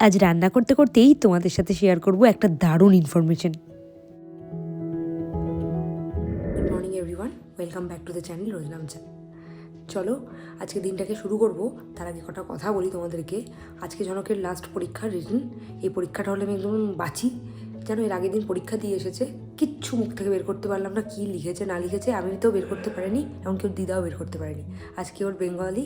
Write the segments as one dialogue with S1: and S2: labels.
S1: আজ রান্না করতে করতেই তোমাদের সাথে শেয়ার করব একটা দারুণ information good morning everyone welcome back to the channel রোজনাম চ্যান চলো, আজকে দিনটাকে শুরু করব। তার আগে কটা কথা বলি তোমাদেরকে। আজকে জনকের লাস্ট পরীক্ষার রিটার্ন এই পরীক্ষাটা হলে আমি একদম বাঁচি। যেন এর আগের দিন পরীক্ষা দিয়ে এসেছে। কিচ্ছু মুখ থেকে বের করতে পারলাম না, কী লিখেছে, না লিখেছে। আমি তো বের করতে পারিনি, এমনকি ওর দিদাও বের করতে পারেনি। আজকে ওর বেঙ্গলি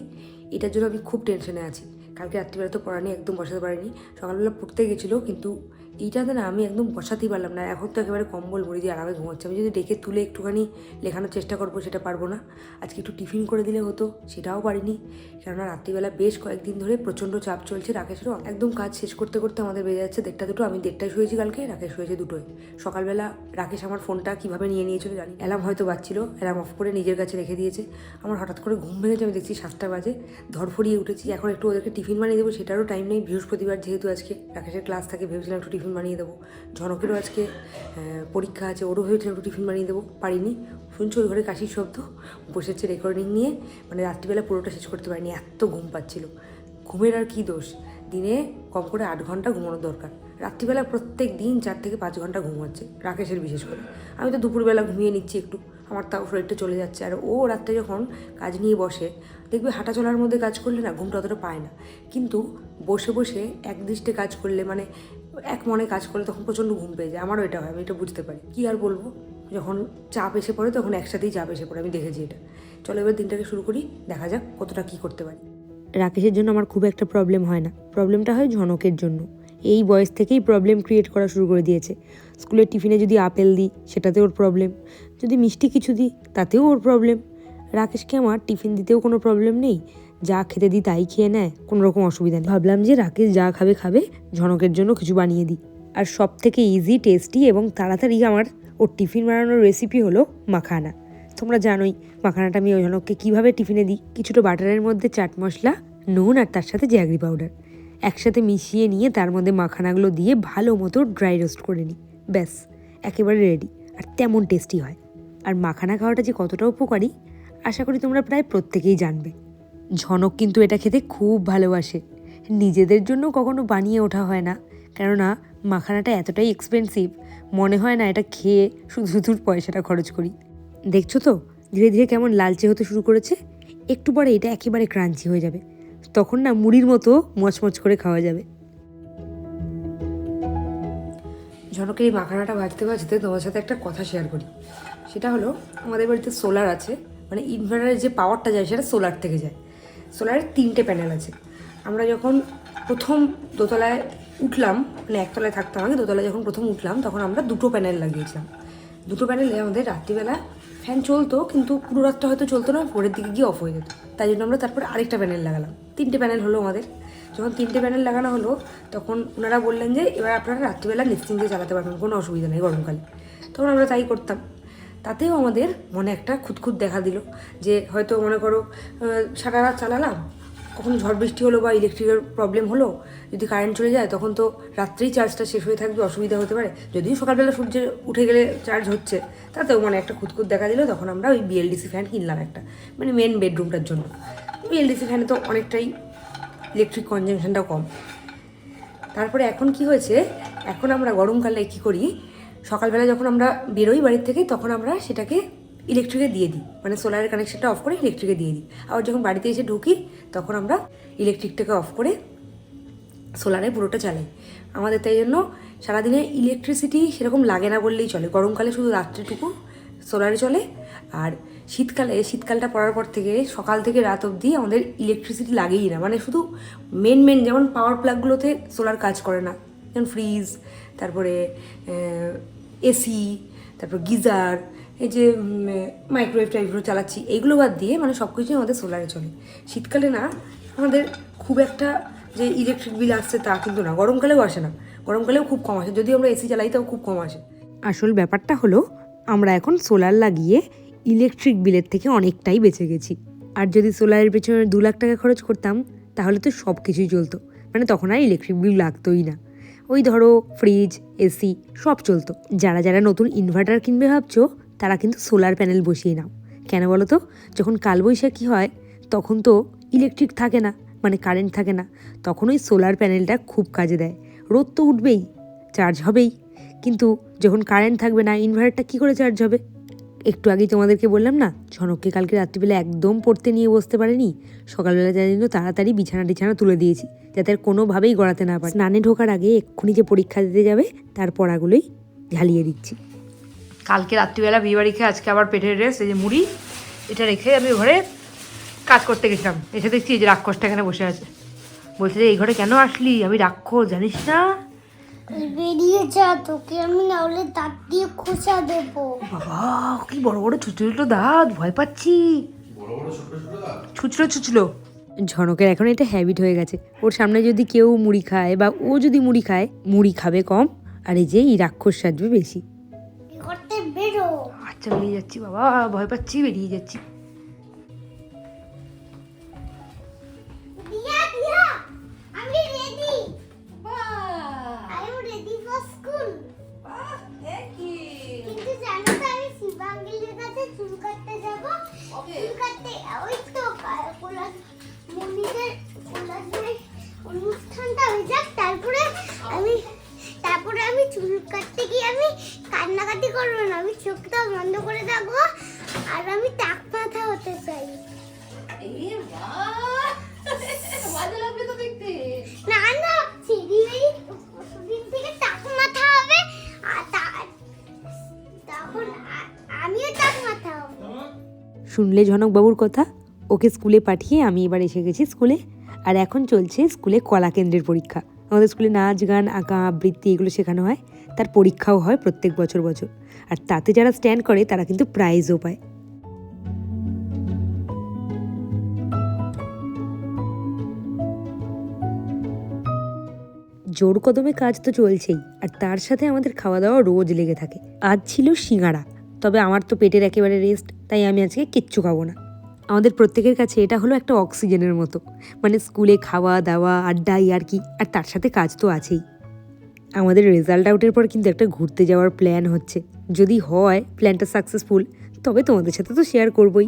S1: এটার জন্য আমি খুব টেনশনে আছি। কালকে রাত্রিবেলা তো পড়া নিয়ে একদম বসাতে পারিনি। সকালবেলা পড়তে গেছিল কিন্তু এইটাতে না, আমি একদম বসাতেই পারলাম না। এখন তো একেবারে কম্বল মুড়ি দিয়ে আরামে ঘুমাচ্ছে। আমি যদি ডেকে তুলে একটুখানি লেখানোর চেষ্টা করব, সেটা পারব না। আজকে একটু টিফিন করে দিলে হতো, সেটাও পারিনি। কেননা রাত্রিবেলা বেশ কয়েকদিন ধরে প্রচণ্ড চাপ চলছে। রাকেশেরও একদম কাজ শেষ করতে করতে আমাদের বেজে যাচ্ছে দেড়টা দুটো। আমি দেড়টায় শুয়েছি কালকে, রাকেশ শুয়েছে দুটোয়। সকালবেলা রাকেশ আমার ফোনটা কীভাবে নিয়ে নিয়েছিল জানি অ্যালার্ম হয়তো বাজছিল, অ্যালার্ম অফ করে নিজের কাছে রেখে দিয়েছে। আমার হঠাৎ করে ঘুম ভেঙেছে, আমি দেখছি সাতটা বাজে। ধরফড়িয়ে উঠেছি। এখন একটু ওদেরকে টিফিন বানিয়ে দেবো, সেটারও টাইম নেই। বৃহস্পতিবার যেহেতু আজকে রাকেশের ক্লাস থাকে, ভেবেছিলাম একটু টিফিন বানিয়ে দেবো। ঝনকেরও আজকে পরীক্ষা আছে, ওরও ভেবেছিলাম একটু টিফিন বানিয়ে দেবো। পারিনি। শুনছো ওই ঘরে কাশির শব্দ? বসেছে রেকর্ডিং নিয়ে। মানে রাত্রিবেলা পুরোটা শেষ করতে পারিনি, এত ঘুম পাচ্ছিল। ঘুমের আর কী দোষ? দিনে কম করে আট ঘণ্টা ঘুমানো দরকার। রাত্রিবেলা প্রত্যেক দিন চার থেকে পাঁচ ঘণ্টা ঘুম হচ্ছে রাকেশের বিশেষ করে। আমি তো দুপুরবেলা ঘুমিয়ে নিচ্ছি একটু। আমার তাও শরীরটা চলে যাচ্ছে। আর ও রাত্রে যখন কাজ নিয়ে বসে, দেখবে হাঁটা চলার মধ্যে কাজ করলে না ঘুমটা অতটা পায় না। কিন্তু বসে বসে এক দৃষ্টে কাজ করলে মানে এক মনে কাজ করলে তখন প্রচণ্ড ঘুম পেয়ে যায়। আমারও এটা হয়, আমি এটা বুঝতে পারি। কী আর বলব? যখন চাপ এসে পড়ে, তখন একসাথেই চাপ এসে পড়ে, আমি দেখেছি এটা। চলো এবার দিনটাকে শুরু করি, দেখা যাক কতটা কী করতে পারি। রাকেশের জন্য আমার খুব একটা প্রবলেম হয় না। প্রবলেমটা হয় ঝনকের জন্য। এই বয়স থেকেই প্রবলেম ক্রিয়েট করা শুরু করে দিয়েছে। স্কুলের টিফিনে যদি আপেল দিই সেটাতে ওর প্রবলেম যদি মিষ্টি কিছু দিই, তাতেও ওর প্রবলেম রাকেশকে আমার টিফিন দিতেও কোনো প্রবলেম নেই। যা খেতে দিই তাই খেয়ে নেয় কোনো রকম অসুবিধা নেই। ভাবলাম যে রাকেশ যা খাবে খাবে, ঝনকের জন্য কিছু বানিয়ে দিই। আর সব থেকে ইজি টেস্টি এবং তাড়াতাড়ি আমার ওর টিফিন বানানোর রেসিপি হলো মাখানা। তোমরা জানোই, মাখানাটা আমি ওই জনককে কীভাবে টিফিনে দিই। কিছুটা বাটারের মধ্যে চাট মশলা, নুন আর তার সাথে জ্যাগরি পাউডার একসাথে মিশিয়ে নিয়ে তার মধ্যে মাখানাগুলো দিয়ে ভালো মতো ড্রাই রোস্ট করে নিই। ব্যাস, একেবারে রেডি আর তেমন টেস্টি হয়। আর মাখানা খাওয়াটা যে কতটা উপকারী, আশা করি তোমরা প্রায় প্রত্যেকেই জানবে। ঝনক কিন্তু এটা খেতে খুব ভালোবাসে। নিজেদের জন্য কখনো বানিয়ে ওঠা হয় না। কেননা, মাখানাটা এতটাই এক্সপেন্সিভ মনে হয় না এটা খেয়ে শুধু শুধু পয়সাটা খরচ করি। দেখছ তো, ধীরে ধীরে কেমন লালচে হতে শুরু করেছে, একটু পরে এটা একেবারে ক্রাঞ্চি হয়ে যাবে। তখন না মুড়ির মতো মচমচ করে খাওয়া যাবে। ঝনকের এই মাখানাটা ভাজতে ভাজতে তোমার সাথে একটা কথা শেয়ার করি। সেটা হলো, আমাদের বাড়িতে সোলার আছে মানে ইনভার্টারের যে পাওয়ারটা যায়, সেটা সোলার থেকে যায়। সোলারের তিনটে প্যানেল আছে। আমরা যখন প্রথম দোতলায় উঠলাম মানে একতলায় থাকতাম আগে, দোতলায় যখন প্রথম উঠলাম, তখন আমরা দুটো প্যানেল লাগিয়েছিলাম। দুটো প্যানেলে আমাদের রাত্রিবেলা ফ্যান চলতো, কিন্তু পুরো রাতটা হয়তো চলতো না, ভোরের দিকে গিয়ে অফ হয়ে যেত। তাই জন্য আমরা তারপর আরেকটা প্যানেল লাগালাম। তিনটে প্যানেল হলো আমাদের। যখন তিনটে প্যানেল লাগানো হলো, তখন ওনারা বললেন যে, এবার আপনারা রাত্রিবেলা নিশ্চিন্তে চালাতে পারবেন, কোনো অসুবিধা নেই গরমকালে। তখন আমরা তাই করতাম। তাতেও আমাদের মনে একটা খুঁতখুত দেখা দিল যে হয়তো মনে করো সারা রাত চালালাম, কখন ঝড় বৃষ্টি হলো বা ইলেকট্রিকের প্রবলেম হলো, যদি কারেন্ট চলে যায় তখন তো রাত্রেই চার্জটা শেষ হয়ে থাকবে, অসুবিধা হতে পারে। যদিও সকালবেলা সূর্য উঠে গেলে চার্জ হচ্ছে, তাতেও মানে একটা খুঁতখুত দেখা দিল, তখন আমরা ওই বিএলডিসি ফ্যান কিনলাম একটা মানে মেন বেডরুমটার জন্য। বিএলডিসি ফ্যানে তো অনেকটাই ইলেকট্রিক কনজামশনটাও কম। তারপরে এখন কি হয়েছে, এখন আমরা গরমকালে কি করি সকালবেলা যখন আমরা বেরোই বাড়ির থেকে তখন আমরা সেটাকে ইলেকট্রিকে দিয়ে দিই। মানে সোলারের কানেকশানটা অফ করে ইলেকট্রিকে দিয়ে দিই। আবার যখন বাড়িতে এসে ঢুকি, তখন আমরা ইলেকট্রিকটাকে অফ করে সোলারে পুরোটা চালাই। আমাদের তাই জন্য সারাদিনে ইলেকট্রিসিটি সেরকম লাগে না বললেই চলে। গরমকালে শুধু রাত্রিটুকু সোলারে চলে। আর শীতকালে, শীতকালটা পড়ার পর থেকে, সকাল থেকে রাত অবধি আমাদের ইলেকট্রিসিটি লাগেই না। মানে শুধু মেন মেন যেমন পাওয়ার প্লাগগুলোতে সোলার কাজ করে না, যেমন ফ্রিজ তারপরে এসি, তারপর গিজার, এই যে মাইক্রোওয়েভ টাইপগুলো চালাচ্ছি, এইগুলো বাদ দিয়ে মানে সব কিছুই আমাদের সোলারে চলে। শীতকালে না, আমাদের খুব একটা যে ইলেকট্রিক বিল আসছে তা কিন্তু না। গরমকালেও আসে না। গরমকালেও খুব কম আসে। যদি আমরা এসি চালাই, তাও খুব কম আসে। আসল ব্যাপারটা হলো, আমরা এখন সোলার লাগিয়ে ইলেকট্রিক বিলের থেকে অনেকটাই বেঁচে গেছি। আর যদি সোলারের পেছনে দু লাখ টাকা খরচ করতাম, তাহলে তো সব কিছুই চলতো। মানে তখন আর ইলেকট্রিক বিল লাগতোই না। ওই ধরো ফ্রিজ এসি সব চলতো। যারা যারা নতুন ইনভার্টার কিনবে ভাবছ, তারা কিন্তু সোলার প্যানেল বসিয়ে নাও। কেন বলো তো? যখন কালবৈশাখী হয়, তখন তো ইলেকট্রিক থাকে না মানে কারেন্ট থাকে না। তখন ওই সোলার প্যানেলটা খুব কাজে দেয়। রোদ তো উঠবেই চার্জ হবেই। কিন্তু যখন কারেন্ট থাকবে না ইনভার্টারটা কী করে চার্জ হবে? একটু আগেই তোমাদেরকে বললাম না, ঝনককে কালকে রাত্রিবেলা একদম পড়তে নিয়ে বসতে পারেনি। সকালবেলা জন্য তাড়াতাড়ি বিছানা টিছানা তুলে দিয়েছি, যাতে আর কোনোভাবেই গড়াতে না পারে। স্নানে ঢোকার আগে এক্ষুনি যে পরীক্ষা দিতে যাবে, তার পড়াগুলোই ঝালিয়ে দিচ্ছি। কালকে রাত্রিবেলা বিয়ে বাড়ি খেয়ে আজকে আবার পেটের রেস এই যে মুড়ি, এটা রেখে আমি ঘরে কাজ করতে গেছিলাম। এসে দেখছি এই যে রাক্ষসটা এখানে বসে আছে। বলছে যে, এই ঘরে কেন আসলি? আমি রাক্ষস, জানিস না?
S2: বেরিয়ে যা তোকে আমি না হলে দাঁত দিয়ে খোঁচা দেবো।
S1: বাবা কি বড় বড় ছোট ছোট দাঁত ভয় পাচ্ছি। ছুচলো ছুচলো ঝনকের এখন এটা হ্যাবিট হয়ে গেছে। ওর সামনে যদি কেউ মুড়ি খায় বা ও যদি মুড়ি খায় মুড়ি খাবে কম। আর এই যে এই রাক্ষস সাজবে বেশি।
S2: এ করতে বেরো।
S1: আচ্ছা বেরিয়ে যাচ্ছি বাবা ভয় পাচ্ছি বেরিয়ে যাচ্ছি।
S2: আমি তারপরে আমি চুল কাটতে গিয়ে আমি কান্নাকাটি করব না আমি চোখটা বন্ধ করে থাকব আর আমি টাক মাথা হতে চাই। না না সিঁড়ি দিন থেকে টাক মাথা হবে আর তখন আমিও টাক মাথা হব।
S1: শুনলে ঝনকবাবুর কথা? ওকে স্কুলে পাঠিয়ে আমি এবার এসে গেছি স্কুলে আর এখন চলছে স্কুলে কলা কেন্দ্রের পরীক্ষা। আমাদের স্কুলে নাচ, গান, আঁকা, আবৃত্তি এগুলো শেখানো হয়। তার পরীক্ষাও হয় প্রত্যেক বছর বছর। আর তাতে যারা স্ট্যান্ড করে, তারা কিন্তু প্রাইজও পায়। জোর কদমে কাজ তো চলছেই, আর তার সাথে আমাদের খাওয়া দাওয়া রোজ লেগে থাকে। আজ ছিল সিঙ্গারা, তবে আমার তো পেটের একেবারে রেস্ট তাই আমি আজকে কিচ্ছু খাব না। আমাদের প্রত্যেকের কাছে এটা হলো একটা অক্সিজেনের মতো। মানে স্কুলে খাওয়া, দাওয়া আড্ডা আর কি, আর তার সাথে কাজ তো আছেই। আমাদের রেজাল্ট আউটের পর কিন্তু একটা ঘুরতে যাওয়ার প্ল্যান হচ্ছে। যদি হয় প্ল্যানটা সাকসেসফুল তবে তোমাদের সাথে তো শেয়ার করবই।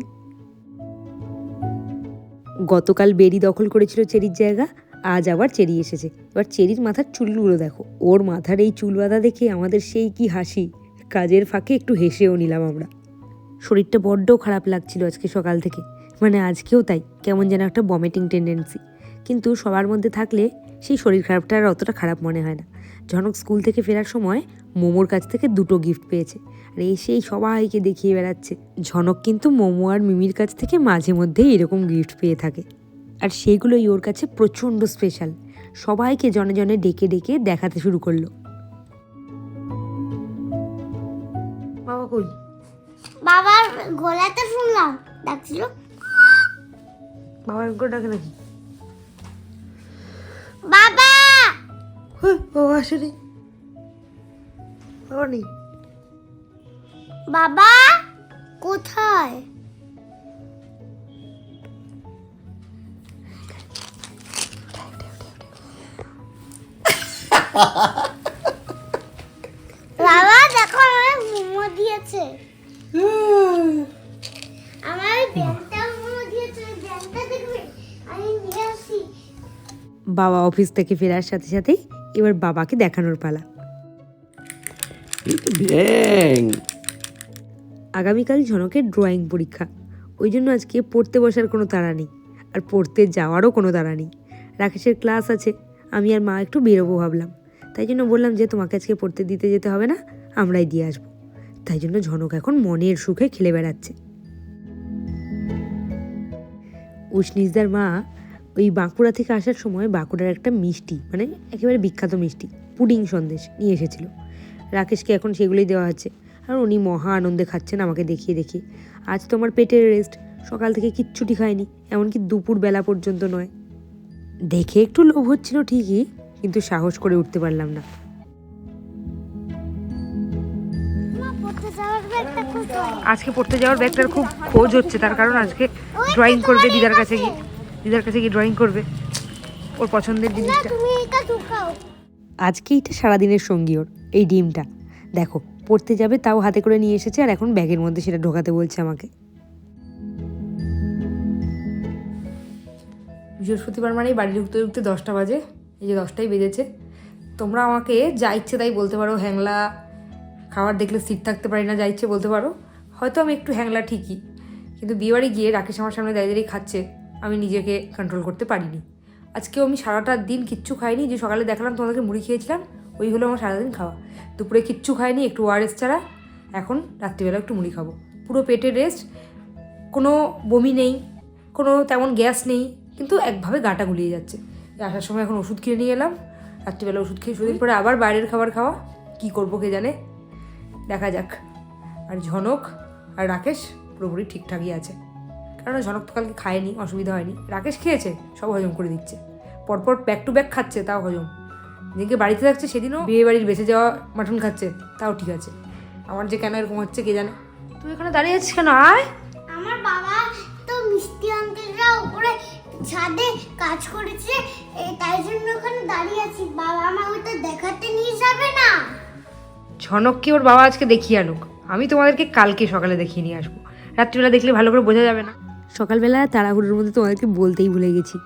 S1: গতকাল বেরি দখল করেছিল চেরির জায়গা, আজ আবার চেরি এসেছে। এবার চেরির মাথার চুলগুলো দেখো। ওর মাথার এই চুল বাঁধা দেখে আমাদের সেই কি হাসি। কাজের ফাঁকে একটু হেসেও নিলাম আমরা। শরীরটা বড্ড খারাপ লাগছিল আজকে সকাল থেকে। মানে আজকেও তাই, কেমন যেন একটা বমিটিং টেন্ডেন্সি কিন্তু সবার মধ্যে থাকলে সেই শরীর খারাপটা আর অতটা খারাপ মনে হয় না। ঝনক স্কুল থেকে ফেরার সময় মোমোর কাছ থেকে দুটো গিফট পেয়েছে। আর এসেই সবাইকে দেখিয়ে বেড়াচ্ছে। ঝনক কিন্তু মোমো আর মিমির কাছ থেকে মাঝে মধ্যেই এরকম গিফট পেয়ে থাকে। আর সেগুলোই ওর কাছে প্রচণ্ড স্পেশাল সবাইকে জনে জনে ডেকে ডেকে দেখাতে শুরু করল। বাবা কই?
S2: বাবার গলাতে শুনলাম, ডাকছিল।
S1: বাবার করে ডাকে নাকি?
S2: বাবা!
S1: বাবা আসেনি। বাবা নেই।
S2: বাবা কোথায়? বাবা দেখো আমার মোমো দিয়েছে।
S1: বাবা অফিস থেকে ফেরার সাথে সাথেই এবার বাবাকে দেখানোর পালা। আগামীকাল ঝনকের ড্রয়িং পরীক্ষা। ওই জন্য আজকে পড়তে বসার কোনো তাড়া নেই। আর পড়তে যাওয়ারও কোনো তাড়া নেই। রাকেশের ক্লাস আছে। আমি আর মা একটু বেরোবো ভাবলাম। তাই জন্য বললাম যে তোমাকে আজকে পড়তে দিতে যেতে হবে না আমরাই দিয়ে আসব। তাই জন্য ঝনক এখন মনের সুখে খেলে বেড়াচ্ছে। উষ্ণিসদার মা ওই বাঁকুড়া থেকে আসার সময় বাঁকুড়ার একটা মিষ্টি মানে একেবারে বিখ্যাত মিষ্টি, পুডিং সন্দেশ নিয়ে এসেছিল। রাকেশকে এখন সেগুলোই দেওয়া হচ্ছে। আর উনি মহা আনন্দে খাচ্ছেন আমাকে দেখিয়ে দেখিয়ে। আজ তোমার পেটের রেস্ট সকাল থেকে কিচ্ছুটি খায়নি এমনকি দুপুর বেলা পর্যন্ত নয়। দেখে একটু লোভ হচ্ছিল ঠিকই, কিন্তু সাহস করে উঠতে পারলাম না। আজকে পড়তে যাওয়ার ব্যাগটার খুব খোঁজ হচ্ছে, তার কারণ আজকে ড্রয়িং করবে দিদার কাছে গিয়ে। দিদার কাছে গিয়ে ড্রয়িং করবে। ওর পছন্দের
S2: না
S1: জিনিসটা।
S2: তুমি এটা ঢুকাও
S1: আজকে এটা সারাদিনের সঙ্গী ওর এই ডিমটা। দেখো পড়তে যাবে তাও হাতে করে নিয়ে এসেছে আর এখন ব্যাগের মধ্যে সেটা ঢোকাতে বলছে আমাকে। বৃহস্পতিবার মানেই বাড়ি ঢুকতে ঢুকতে দশটা বাজে এই যে দশটাই বেজেছে। তোমরা আমাকে যা ইচ্ছে তাই বলতে পারো হ্যাংলা খাবার দেখলে সিট থাকতে পারি না যা ইচ্ছে বলতে পারো। হয়তো আমি একটু হ্যাংলা ঠিকই কিন্তু বিয়েবাড়ি গিয়ে রাকেশ আমার সামনে দাঁড়িয়ে দাঁড়িয়ে খাচ্ছে। আমি নিজেকে কন্ট্রোল করতে পারিনি। আজকেও আমি সারাটা দিন কিচ্ছু খাইনি, যে সকালে দেখালাম তোমাদেরকে মুড়ি খেয়েছিলাম, ওই হলো আমার সারাদিন খাওয়া। দুপুরে কিচ্ছু খাইনি, একটু ওয়ারেস ছাড়া, এখন রাত্রিবেলা একটু মুড়ি খাব। পুরো পেটে রেস্ট কোনো বমি নেই, কোনো তেমন গ্যাস নেই, কিন্তু একভাবে গাটা গুলিয়ে যাচ্ছে। আসার সময় এখন ওষুধ কিনে নিয়ে এলাম, রাত্রিবেলা ওষুধ খেয়ে সুদিন পরে আবার বাইরের খাবার খাওয়া, কি করব কে জানে? দেখা যাক। আর ঝনক আর রাকেশ পুরোপুরি ঠিকঠাকই আছে। কারণ ঝনক তো কালকে খায়নি অসুবিধা হয়নি। রাকেশ খেয়েছে সব হজম করে দিচ্ছে। পরপর ব্যাক টু ব্যাক খাচ্ছে তাও হজম। যেদিনকে বাড়িতে থাকছে সেদিনও বিয়ে বাড়ির বেঁচে যাওয়া মাটন খাচ্ছে তাও ঠিক আছে। আমার যে কেন এরকম হচ্ছে কে জানে? তুই এখানে দাঁড়িয়ে আছিস কেন? আয়।
S2: আমার বাবা তো মিষ্টি আঙ্কেলরা উপরে ছাদে কাজ করেছে তাই জন্য ওখানে দাঁড়িয়ে আছি। বাবা আমার ওটা দেখাতে নিয়ে যাবে না।
S1: ঝনককে ওর বাবা আজকে দেখিয়ে আনুক। আমি তোমাদেরকে কালকে সকালে দেখিয়ে নিয়ে আসব। রাত্রিবেলা দেখলে ভালো করে বোঝা যাবে না। সকালবেলা তাড়াহুড়োর মধ্যে তোমাদেরকে বলতেই ভুলে গেছি।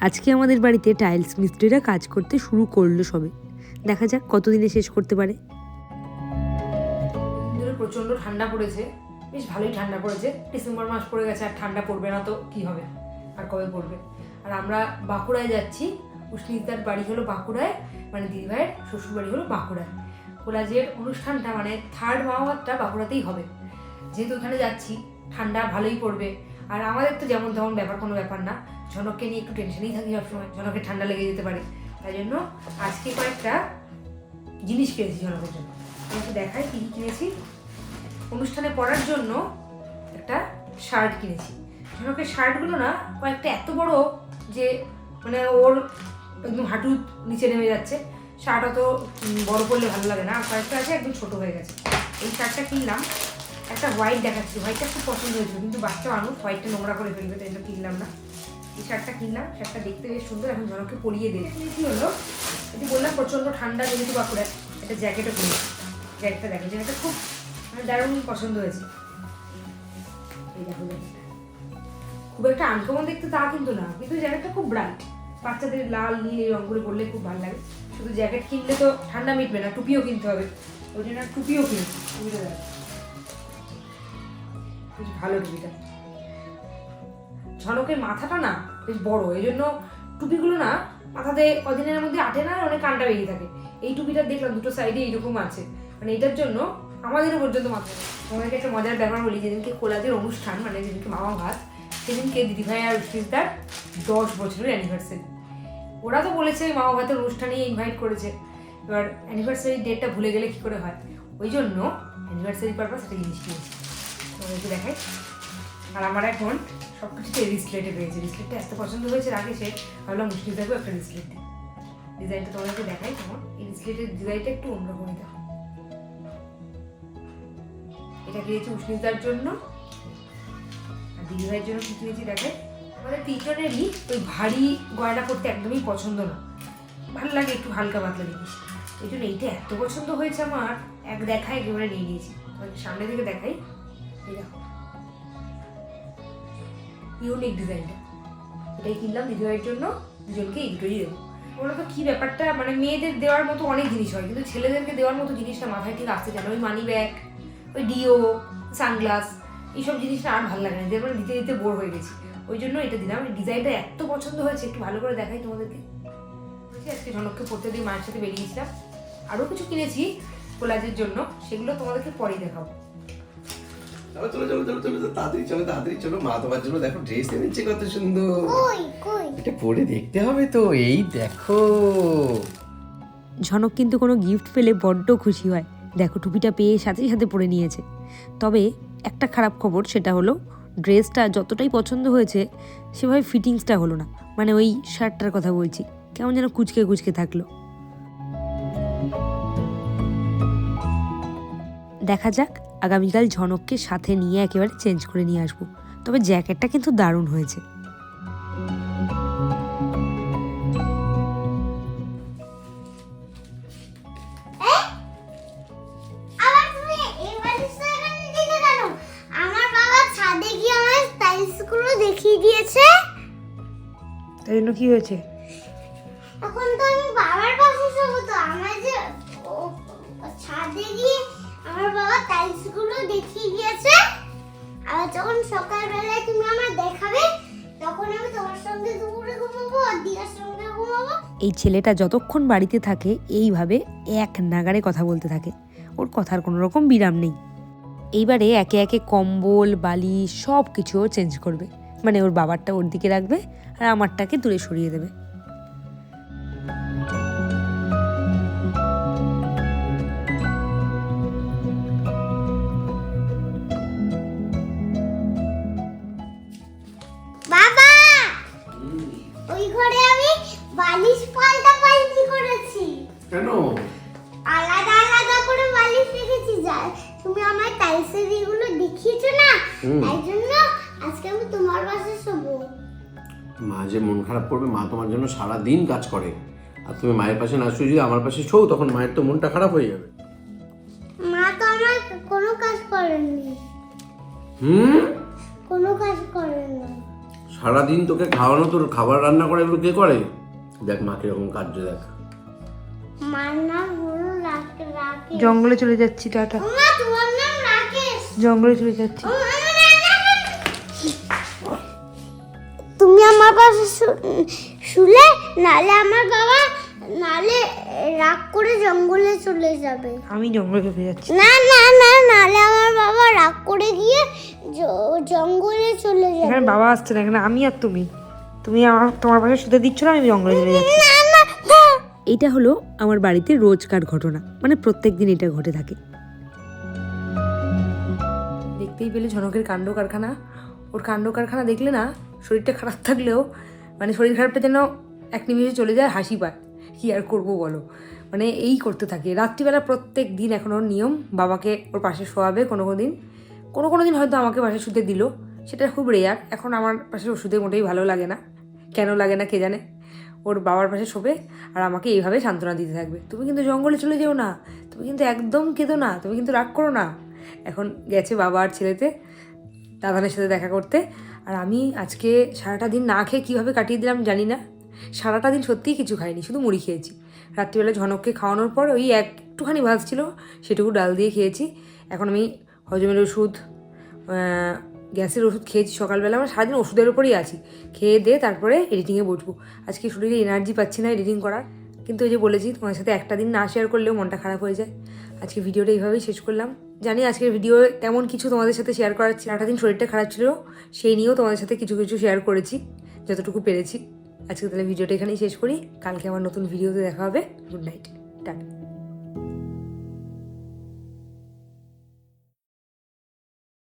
S1: আজকে আমাদের বাড়িতে টাইলস মিস্ত্রিরা কাজ করতে শুরু করল সবে। দেখা যাক কতদিনে শেষ করতে পারে। প্রচণ্ড ঠান্ডা পড়েছে। বেশ ভালোই ঠান্ডা পড়েছে। ডিসেম্বর মাস পড়ে গেছে, আর ঠান্ডা পড়বে না তো, কি হবে? আর কবে পড়বে? আর আমরা বাঁকুড়ায় যাচ্ছি। উষ্ণিতার বাড়ি হলো বাঁকুড়ায় মানে দিদিভাইয়ের শ্বশুর বাড়ি হলো বাঁকুড়ায়। কোলাজের অনুষ্ঠানটা মানে থার্ড মামাবাদটা বাঁকুড়াতেই হবে। যেহেতু ওখানে যাচ্ছি, ঠান্ডা ভালোই পড়বে। আর আমাদের তো যেমন তেমন ব্যাপার, কোনো ব্যাপার না। ঝনককে নিয়ে একটু টেনশনেই থাকি সবসময় ঝনকের ঠান্ডা লেগে যেতে পারে। তাই জন্য আজকে কয়েকটা জিনিস কিনেছি ঝনকের জন্য। আমাকে দেখাই কী কিনেছি। অনুষ্ঠানে পরার জন্য একটা শার্ট কিনেছি। ঝনকের শার্টগুলো না কয়েকটা এত বড় যে মানে ওর একদম হাঁটু নিচে নেমে যাচ্ছে। শার্ট অত বড় পরলে ভালো লাগে না। কয়েকটা আছে একদম ছোট হয়ে গেছে। এই শার্টটা কিনলাম। একটা হোয়াইট দেখাচ্ছি। হোয়াইটটা খুব পছন্দ হয়েছিল, কিন্তু বাচ্চা মানুষ হোয়াইটটা নোংরা করে ফেলবে, তাই কিনলাম না। এই শার্টটা কিনলাম, শার্টটা দেখতে বেশ সুন্দর, এখন জনকে পরিয়ে দিই। কি হলো? যদি বললাম, প্রচণ্ড ঠান্ডা যেহেতু বাঁকুড়ায় একটা জ্যাকেটও কিনেছি জ্যাকেটটা দেখো জ্যাকেটটা খুব মানে দারুণ পছন্দ হয়েছে। এই দেখো খুব একটা আনকমন দেখতে তা কিন্তু না, কিন্তু জ্যাকেটটা খুব ব্রাইট বাচ্চাদের লাল, নীল এই রঙগুলো পরলে খুব ভালো লাগে। শুধু জ্যাকেট কিনলে তো ঠান্ডা মিটবে না, টুপিও কিনতে হবে। ওই জন্য টুপিও কিনছি টুপিটা দেখো বেশ ভালো টুপিটা। ঝনকের মাথাটা না বেশ বড়, এই জন্য টুপিগুলো না মাথাতে কদিনের মধ্যে আটে না অনেক কানটা বেরিয়ে থাকে। এই টুপিটা দেখলাম দুটো সাইডে এইরকম আছে। মানে এটার জন্য আমাদেরও পর্যন্ত মাথা তোমাদেরকে একটা মজার ব্যাপার বলি, যেদিনকে কোলাদের অনুষ্ঠান মানে যেদিনকে মামা ভাত, সেদিনকে দিদিভাই আর সুস্মিতার দশ বছরের অ্যানিভার্সারি ওরা তো বলেছে মামা ভাতের অনুষ্ঠানেই ইনভাইট করেছে। এবার অ্যানিভার্সারি ডেটটা ভুলে গেলে কি করে হয়? ওই জন্য অ্যানিভার্সারি পারপাস একটা জিনিস কিনেছি তোমাদেরকে দেখাই। আর আমার এখন সব কিছুতে রিসলেটে পেয়েছে রিসলেটটা এত পছন্দ হয়েছে রাকেশে ভাবলাম মুশকিল মুশকিলটাকেও একটা রিসলেট দিই। ডিজাইনটা তোমাদেরকে দেখাই কেমন? এই রিসলেটের ডিজাইনটা একটু অন্যরকমই দেখো। এটা কিনেছি উষ্ণিতার জন্য। আর দিদিভাইয়ের জন্য কি কিনেছি দেখাই আমাদের তিনজনেরই ওই ভারী গয়না করতে একদমই পছন্দ না। ভালো লাগে একটু হালকা পাতলা জিনিস। এই জন্য এইটা এত পছন্দ হয়েছে আমার, এক দেখায় একেবারে নিয়ে নিয়েছি। সামনে থেকে দেখাই। দেখো ইউনিক ডিজাইনটা এটাই কিনলাম দিদিভাইয়ের জন্য, দুজনকে এই দুটোই দেবো। ওগুলো তো কী ব্যাপারটা? মানে মেয়েদের দেওয়ার মতো অনেক জিনিস হয়, কিন্তু ছেলেদেরকে দেওয়ার মতো জিনিসটা মাথায় ঠিক আসতে চায় ওই মানি ব্যাগ ওই ডিও সানগ্লাস এইসব জিনিসটা আর ভালো লাগে না। এদের মানে দিতে দিতে বোর হয়ে গেছি। ওই জন্য এটা দিলাম। ডিজাইনটা এত পছন্দ হয়েছে, একটু ভালো করে দেখাই তোমাদেরকে। আজকে ঝনককে পড়তে দিয়ে মায়ের সাথে বেরিয়েছিলাম আরও কিছু কিনেছি কোলাজের জন্য, সেগুলো তোমাদেরকে পরেই দেখাবো।
S3: চলো চলো চলো চলো চলো তাড়াতাড়ি চলো তাড়াতাড়ি চলো। মা তোমার জন্য দেখো ড্রেস এনেছে কত সুন্দর। এটা পরে দেখতে হবে তো এই দেখো।
S1: ঝনক কিন্তু কোনো গিফট পেলে বড্ড খুশি হয়। দেখো টুপিটা পেয়ে সাথে সাথে পরে নিয়েছে। তবে একটা খারাপ খবর সেটা হলো ড্রেসটা যতটাই পছন্দ হয়েছে সেভাবে ফিটিংসটা হলো না। মানে ওই শার্টটার কথা বলছি। কেমন যেন কুচকে কুচকে থাকল। দেখা যাক আগামীকাল ঝনককে সাথে নিয়ে একেবারে চেঞ্জ করে নিয়ে আসব। তবে জ্যাকেটটা কিন্তু দারুণ হয়েছে।
S2: দেখিয়ে দিয়েছে।
S1: তাই জন্য কি হয়েছে? এই ছেলেটা যতক্ষণ বাড়িতে থাকে, এইভাবে এক নাগারে কথা বলতে থাকে। ওর কথার কোনো রকম বিরাম নেই। এইবারে একে একে কম্বল, বালি সব কিছু ও চেঞ্জ করবে। মানে ওর বাবারটা ওর দিকে রাখবে আর আমারটাকে দূরে সরিয়ে দেবে।
S2: তাই জন্য আজকে আমি তোমার পাশে শোবো।
S3: মা যে মন খারাপ করবে মা তোমার জন্য সারা দিন কাজ করে। আর তুমি মায়ের পাশে না শুয়ে যদি আমার পাশে শো তখন মায়ের তো মনটা খারাপ হয়ে যাবে।
S2: মা তো আমার কোনো কাজ করেননি।
S3: হুম?
S2: কোনো কাজ করেন না
S3: সারাদিন তোকে খাওয়ানো তোর খাবার রান্না করে এগুলো কে করে? দেখ মা কীরকম কার্য দেখ।
S2: মার নাম হলো
S1: জঙ্গলে চলে যাচ্ছি টাটা।
S2: তোমার নাম রাকেশ।
S1: জঙ্গলে চলে যাচ্ছি।
S2: শুলে নালে আমার বাবা নালে রাগ করে জঙ্গলে চলে যাবে।
S1: আমি জঙ্গলে চলে যাচ্ছি।
S2: না না না নালে আমার বাবা রাগ করে গিয়ে জঙ্গলে চলে যাবে।
S1: এখানে বাবা আসছে না এখানে আমি আর তুমি। তুমি আমার তোমার পাশে শুতে দিচ্ছ না আমি জঙ্গলে চলে যাচ্ছি।
S2: না না। না।
S1: এইটা হলো আমার বাড়িতে রোজকার ঘটনা মানে প্রত্যেক দিন এটা ঘটে থাকে। দেখতেই পেলে ঝনকের কাণ্ড কারখানা। ওর কাণ্ড কারখানা দেখলে না শরীরটা খারাপ থাকলেও মানে শরীর খারাপটা যেন এক নিমিষে চলে যায়, হাসি পায়। কী আর করব বলো? মানে এই করতে থাকে। রাত্রিবেলা প্রত্যেক দিন এখন ওর নিয়ম, বাবাকে ওর পাশে শোয়াবে কোনো কোনো দিন। কোনো কোনো দিন হয়তো আমাকে পাশে শুতে দিল। সেটা খুব রেয়ার এখন আমার পাশে ওষুধে মোটেই ভালো লাগে না। কেন লাগে না কে জানে? ওর বাবার পাশে শোবে আর আমাকে এইভাবে সান্ত্বনা দিতে থাকবে। তুমি কিন্তু জঙ্গলে চলে যেও না। তুমি কিন্তু একদম কেঁদো না। তুমি কিন্তু রাগ করো না। এখন গেছে বাবা আর ছেলেতে, দাদানের সাথে দেখা করতে। আর আমি আজকে সারাটা দিন না খেয়ে কীভাবে কাটিয়ে দিলাম জানি না। সারাটা দিন সত্যিই কিছু খাইনি, শুধু মুড়ি খেয়েছি। রাত্রিবেলা ঝনককে খাওয়ানোর পর ওই এক একটুখানি ভাত ছিল, সেটুকু ডাল দিয়ে খেয়েছি। এখন আমি হজমের ওষুধ গ্যাসের ওষুধ খেয়েছি সকালবেলা। আমরা সারাদিন ওষুধের ওপরেই আছি। খেয়ে দিয়ে তারপরে এডিটিংয়ে বসবো। আজকে শরীরে এনার্জি পাচ্ছি না এডিটিং করার। কিন্তু ওই যে বলেছি তোমার সাথে একটা দিন না শেয়ার করলেও মনটা খারাপ হয়ে যায়। আজকে ভিডিওটা এইভাবেই শেষ করলাম। জানি আজকের ভিডিও তেমন কিছু তোমাদের সাথে শেয়ার করার আটা দিন শরীরটা খারাপ ছিল, সেই নিয়েও তোমাদের সাথে কিছু কিছু শেয়ার করেছি, যতটুকু পেরেছি। আজকে তাহলে ভিডিওটা এখানেই শেষ করি। কালকে আমার নতুন ভিডিওতে দেখা হবে। Good night tata